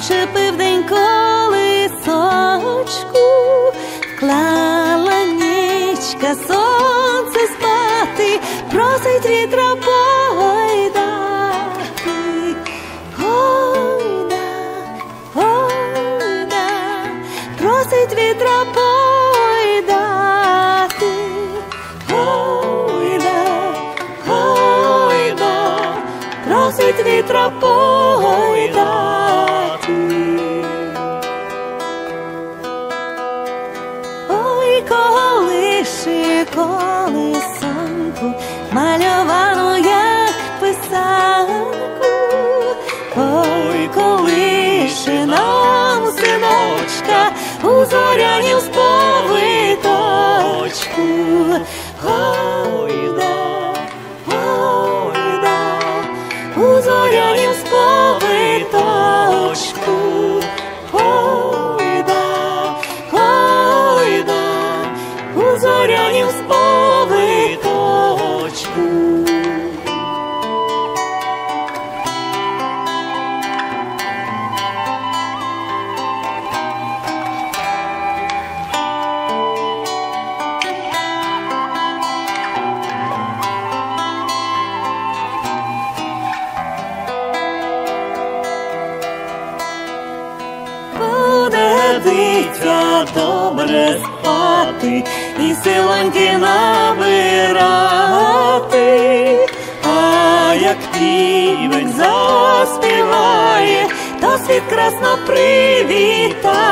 ранку почепив день колисочку, вклала нічка сонце спати, просить вітра пойдати. Гойда, гойда, просить вітра пойдати. Гойда, гойда, просить вітра пойдати. Колиши колисанку, мальовану як писанку. Ой, колиши нам синочка, у зорянів сповиточку. Гойда, гойда, у зорянів сповиточку. Дитя добре спати і силоньки набирати, а як півень заспіває, то світ красно привітає.